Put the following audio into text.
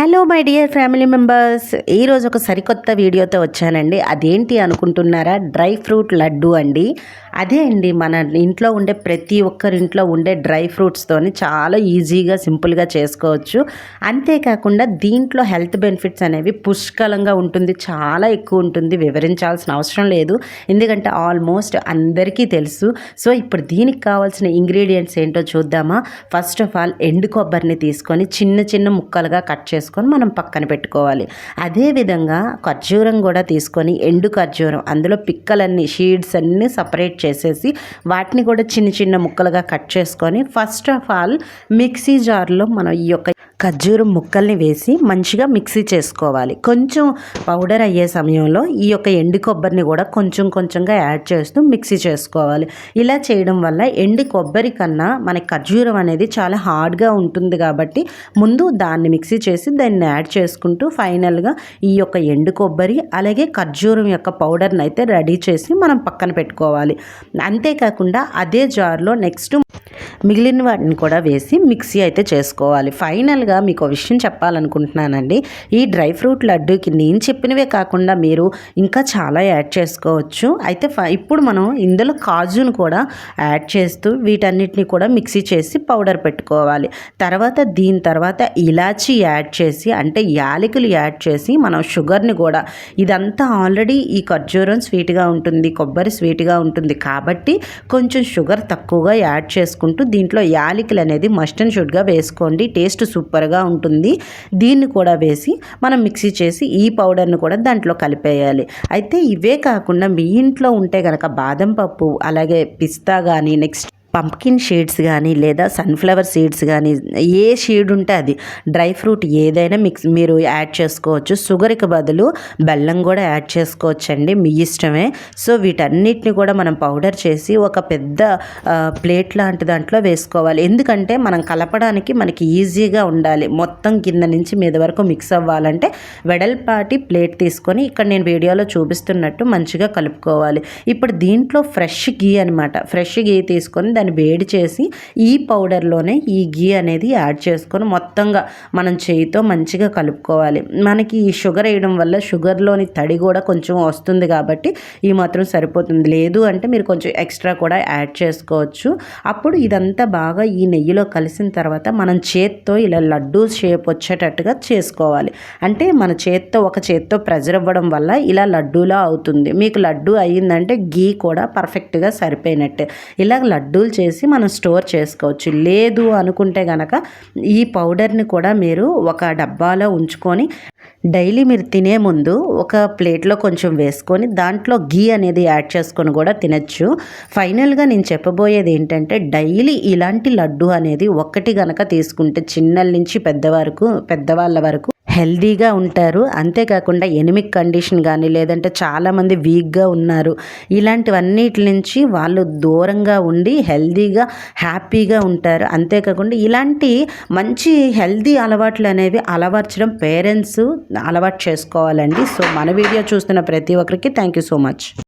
Hello my dear family members ఈరోజు ఒక సరికొత్త వీడియోతో వచ్చానండి. అదేంటి అనుకుంటున్నారా? డ్రై ఫ్రూట్ లడ్డు అండి. అదే అండి మన ఇంట్లో ఉండే ప్రతి ఒక్కరి ఇంట్లో ఉండే డ్రై ఫ్రూట్స్తోని చాలా ఈజీగా సింపుల్గా చేసుకోవచ్చు. అంతేకాకుండా దీంట్లో హెల్త్ బెనిఫిట్స్ అనేవి పుష్కలంగా ఉంటుంది. చాలా ఎక్కువ ఉంటుంది. వివరించాల్సిన అవసరం లేదు. ఎందుకంటే ఆల్మోస్ట్ అందరికీ తెలుసు. సో ఇప్పుడు దీనికి కావాల్సిన ఇంగ్రీడియంట్స్ ఏంటో చూద్దామా? ఫస్ట్ ఆఫ్ ఆల్ ఎండు కొబ్బరిని తీసుకొని చిన్న చిన్న ముక్కలుగా కట్ చేసుకొని మనం పక్కన పెట్టుకోవాలి. అదేవిధంగా ఖర్జూరం కూడా తీసుకొని ఎండు ఖర్జూరం అందులో పిక్కలన్నీ షీడ్స్ అన్నీ సపరేట్ చేసేసి వాటిని కూడా చిన్న చిన్న ముక్కలుగా కట్ చేసుకొని ఫస్ట్ ఆఫ్ ఆల్ మిక్సీ జార్లో మనం ఈ యొక్క ఖర్జూరం ముక్కల్ని వేసి మంచిగా మిక్సీ చేసుకోవాలి. కొంచెం పౌడర్ అయ్యే సమయంలో ఈ యొక్క ఎండు కొబ్బరిని కూడా కొంచెం కొంచెంగా యాడ్ చేస్తూ మిక్సీ చేసుకోవాలి. ఇలా చేయడం వల్ల ఎండు కొబ్బరి కన్నా మన ఖర్జూరం అనేది చాలా హార్డ్గా ఉంటుంది కాబట్టి ముందు దాన్ని మిక్సీ చేసి దాన్ని యాడ్ చేసుకుంటూ ఫైనల్గా ఈ యొక్క ఎండు కొబ్బరి అలాగే ఖర్జూరం యొక్క పౌడర్ని అయితే రెడీ చేసి మనం పక్కన పెట్టుకోవాలి. అంతేకాకుండా అదే జార్లో నెక్స్ట్ మిగిలిన వాటిని కూడా వేసి మిక్సీ అయితే చేసుకోవాలి. ఫైనల్గా మీకు విషయం చెప్పాలనుకుంటున్నానండి. ఈ డ్రై ఫ్రూట్ లడ్డూకి నేను చెప్పినవే కాకుండా మీరు ఇంకా చాలా యాడ్ చేసుకోవచ్చు. అయితే ఇప్పుడు మనం ఇందులో కాజును కూడా యాడ్ చేస్తూ వీటన్నిటిని కూడా మిక్సీ చేసి పౌడర్ పెట్టుకోవాలి. తర్వాత దీని తర్వాత ఇలాచి యాడ్ చేసి అంటే యాలకులు యాడ్ చేసి మనం షుగర్ని కూడా ఇదంతా ఆల్రెడీ ఈ ఖర్జూరం స్వీట్గా ఉంటుంది కొబ్బరి స్వీట్గా ఉంటుంది కాబట్టి కొంచెం షుగర్ తక్కువగా యాడ్ చేసుకుంటూ దీంట్లో యాలకులు అనేది మస్ట్ అండ్ షుడ్గా వేసుకోండి. టేస్ట్ సూపర్గా ఉంటుంది. దీన్ని కూడా వేసి మనం మిక్సీ చేసి ఈ పౌడర్ను కూడా దాంట్లో కలిపేయాలి. అయితే ఇవే కాకుండా మీ ఇంట్లో ఉంటే కనుక బాదం పప్పు అలాగే పిస్తా కానీ నెక్స్ట్ పంప్కిన్ షీడ్స్ కానీ లేదా సన్ఫ్లవర్ సీడ్స్ కానీ ఏ షీడ్ ఉంటే అది. డ్రై ఫ్రూట్ ఏదైనా మిక్స్ మీరు యాడ్ చేసుకోవచ్చు. షుగర్కి బదులు బెల్లం కూడా యాడ్ చేసుకోవచ్చండి మీ ఇష్టమే. సో వీటన్నిటిని కూడా మనం పౌడర్ చేసి ఒక పెద్ద ప్లేట్ లాంటి దాంట్లో వేసుకోవాలి. ఎందుకంటే మనం కలపడానికి మనకి ఈజీగా ఉండాలి. మొత్తం కింద నుంచి మీద వరకు మిక్స్ అవ్వాలంటే వెడల్పాటి ప్లేట్ తీసుకొని ఇక్కడ నేను వీడియోలో చూపిస్తున్నట్టు మంచిగా కలుపుకోవాలి. ఇప్పుడు దీంట్లో ఫ్రెష్ గీ అనమాట ఫ్రెష్ గీ తీసుకొని దాన్ని వేడి చేసి ఈ పౌడర్లోనే ఈ గీ అనేది యాడ్ చేసుకొని మొత్తంగా మనం చేయితో మంచిగా కలుపుకోవాలి. మనకి ఈ షుగర్ వేయడం వల్ల షుగర్లోని తడి కూడా కొంచెం వస్తుంది కాబట్టి ఈ మాత్రం సరిపోతుంది. లేదు అంటే మీరు కొంచెం ఎక్స్ట్రా కూడా యాడ్ చేసుకోవచ్చు. అప్పుడు ఇదంతా బాగా ఈ నెయ్యిలో కలిసిన తర్వాత మనం చేత్తో ఇలా లడ్డూ షేప్ వచ్చేటట్టుగా చేసుకోవాలి. అంటే మన చేత్తో ఒక చేత్తో ప్రెజర్ ఇవ్వడం వల్ల ఇలా లడ్డూలా అవుతుంది. మీకు లడ్డూ అయ్యిందంటే గీ కూడా పర్ఫెక్ట్గా సరిపోయినట్టే. ఇలా లడ్డూలు చేసి మనం స్టోర్ చేసుకోవచ్చు. లేదు అనుకుంటే కనుక ఈ పౌడర్ని కూడా మీరు ఒక డబ్బాలో ఉంచుకొని డైలీ మీరు తినే ముందు ఒక ప్లేట్లో కొంచెం వేసుకొని దాంట్లో గీ అనేది యాడ్ చేసుకొని కూడా తినచ్చు. ఫైనల్గా నేను చెప్పబోయేది ఏంటంటే డైలీ ఇలాంటి లడ్డు అనేది ఒక్కటి గనక తీసుకుంటే చిన్నల నుంచి పెద్ద వరకు పెద్దవాళ్ళ వరకు హెల్దీగా ఉంటారు. అంతేకాకుండా ఎనిమిక్ కండిషన్ కానీ లేదంటే చాలామంది వీక్గా ఉన్నారు. ఇలాంటివన్నిటి నుంచి వాళ్ళు దూరంగా ఉండి హెల్దీగా హ్యాపీగా ఉంటారు. అంతేకాకుండా ఇలాంటి మంచి హెల్దీ అలవాట్లు అనేవి అలవర్చడం పేరెంట్స్ అలవాటు చేసుకోవాలండి. సో మన వీడియో చూస్తున్న ప్రతి ఒక్కరికి థ్యాంక్ యూ సో మచ్.